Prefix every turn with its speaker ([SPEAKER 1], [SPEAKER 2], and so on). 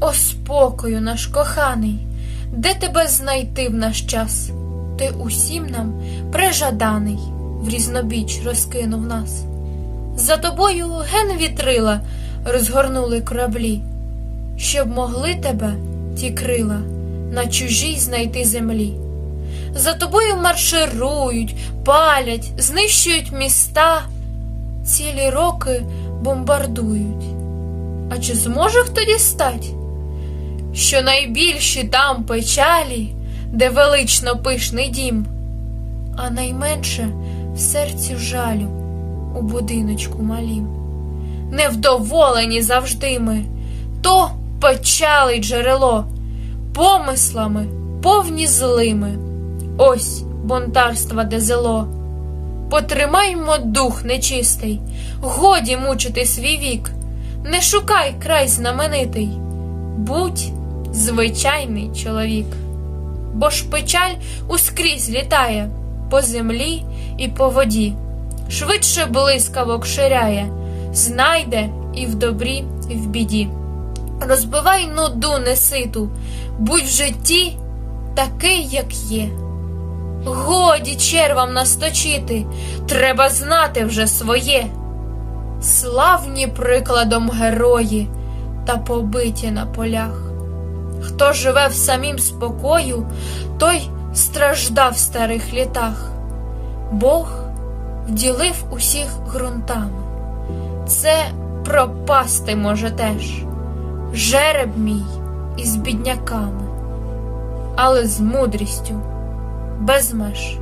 [SPEAKER 1] О спокою наш коханий, де тебе знайти в наш час? Ти усім нам прижаданий, в різнобіч розкинув нас. За тобою ген вітрила розгорнули кораблі, щоб могли тебе ті крила на чужій знайти землі. За тобою марширують, палять, знищують міста, цілі роки бомбардують. А чи зможе хто дістать? Що найбільші там печалі, де велично пишний дім, а найменше в серці жалю у будиночку малім. Невдоволені завжди ми, то печали джерело, помислами повні злими. Ось бунтарства де зело. Потримаймо дух нечистий, годі мучити свій вік, не шукай край знаменитий, будь звичайний чоловік. Бо ж печаль ускрізь літає по землі і по воді, швидше блискавок ширяє, знайде і в добрі, і в біді. Розбивай нуду неситу, будь в житті такий, як є. Годі червам насточити, треба знати вже своє. Славні прикладом герої та побиті на полях. Хто живе в самім спокою, той страждав в старих літах. Бог вділив усіх ґрунтами. Це пропасти може теж, жереб мій із бідняками, але з мудрістю без меж.